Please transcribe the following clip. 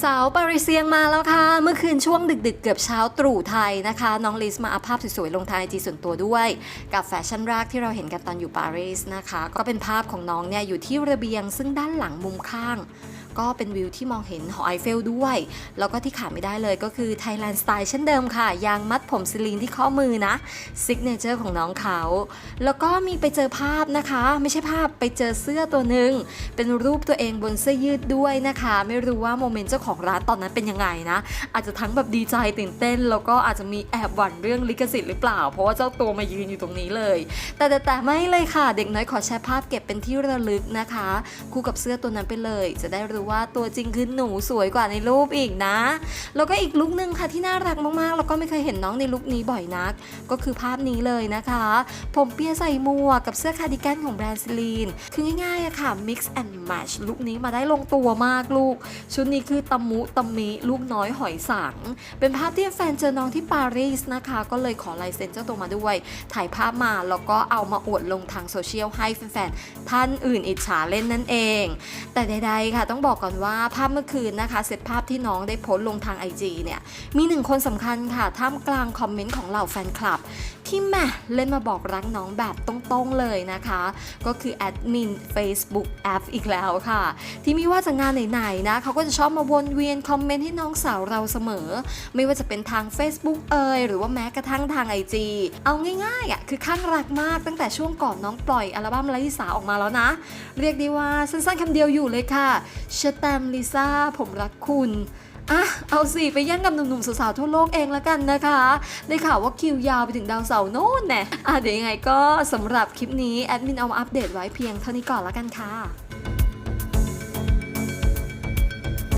สาวปาริเซียงมาแล้วค่ะ เมื่อคืนช่วงดึกๆ เกือบเช้าตรู่ไทยนะคะ น้องลิสมาอัพภาพสวยๆ ลงทางไอจีส่วนตัวด้วย กับแฟชั่นแรกที่เราเห็นกันตอนอยู่ปารีสนะคะ ก็เป็นภาพของน้องเนี่ยอยู่ที่ระเบียงซึ่งด้านหลังมุมข้าง ก็เป็นวิวที่มองเห็นหอไอเฟลด้วย แล้วก็ที่ขาดไม่ได้เลยก็คือ Thailand Style เช่นเดิมค่ะ ยางมัดผมซิลีนที่ข้อมือนะซิกเนเจอร์ของน้องเขา แล้วก็มีไปเจอภาพนะคะ ไม่ใช่ภาพไปเจอเสื้อตัวหนึ่งเป็นรูปตัวเองบนเสื้อยืดด้วยนะคะ ไม่รู้ว่าโมเมนต์เจ้าของร้านตอนนั้นเป็นยังไงนะ อาจจะทั้งแบบดีใจตื่นเต้น แล้วก็อาจจะมีแอบหวั่นเรื่องลิขสิทธิ์หรือเปล่า เพราะว่าเจ้าตัวมายืนอยู่ตรงนี้เลย แต่แต่แต่ไม่เลยค่ะ เด็กน้อยขอแชร์ภาพเก็บเป็นที่ระลึกนะคะ คู่กับเสื้อตัวนั้นไปเลย จะได้รู้ว่าตัวจริงคือหนูสวยกว่าในรูปอีกนะ แล้วก็อีกลุคนึงค่ะที่น่ารักมากๆ แล้วก็ไม่เคยเห็นน้องในลุคนี้บ่อยนัก ก็คือภาพนี้เลยนะคะ ผมเปียใส่หมวกกับเสื้อคาร์ดิแกนของแบรนด์ซิลีน คือง่ายๆอะค่ะ mix and match ลุคนี้มาได้ลงตัวมากลูก ชุดนี้คือตำมุตำมิลูกน้อยหอยสัง เป็นภาพที่แฟนเจอน้องที่ปารีสนะคะ ก็เลยขอลายเซ็นเจ้าตัวมาด้วย ถ่ายภาพมาแล้วก็เอามาอวดลงทางโซเชียลให้แฟนๆท่านอื่นอิจฉาเล่นนั่นเอง แต่ใดๆค่ะต้องบอกอก่อนว่าภาพเมื่อคืนนะคะเซตภาพที่น้องได้โพสต์ลงทาง IG เนี่ยมีหนึ่งคนสำคัญค่ะท่ามกลางคอมเมนต์ของเหล่าแฟนคลับ ที่แม่เล่นมาบอกรักน้องแบบตรงๆเลยนะคะ ก็คือแอดมิน Facebook แอปอีกแล้วค่ะ ที่ไม่ว่าจะงานไหนๆนะเขาก็จะชอบมาวนเวียนคอมเมนต์ให้น้องสาวเราเสมอ ไม่ว่าจะเป็นทาง Facebook เอ่ยหรือว่าแม้กระทั่งทาง IG เอาง่ายๆอะคือข้างรักมากตั้งแต่ช่วงก่อนน้องปล่อยอัลบั้มลาลิสาออกมาแล้วนะ เรียกได้ว่าสั้นๆคำเดียวอยู่เลยค่ะเชตมลิซ่าผมรักคุณ อะเอาสิไปแย่งกับหนุ่มๆสาวๆทั่วโลกเองแล้วกันนะคะ ได้ข่าวว่าคิวยาวไปถึงดาวเสาร์โน่นแน่อะเดี๋ยวยังไงก็สำหรับคลิปนี้แอดมินเอามาอัปเดตไว้เพียงเท่านี้ก่อนแล้วกันค่ะ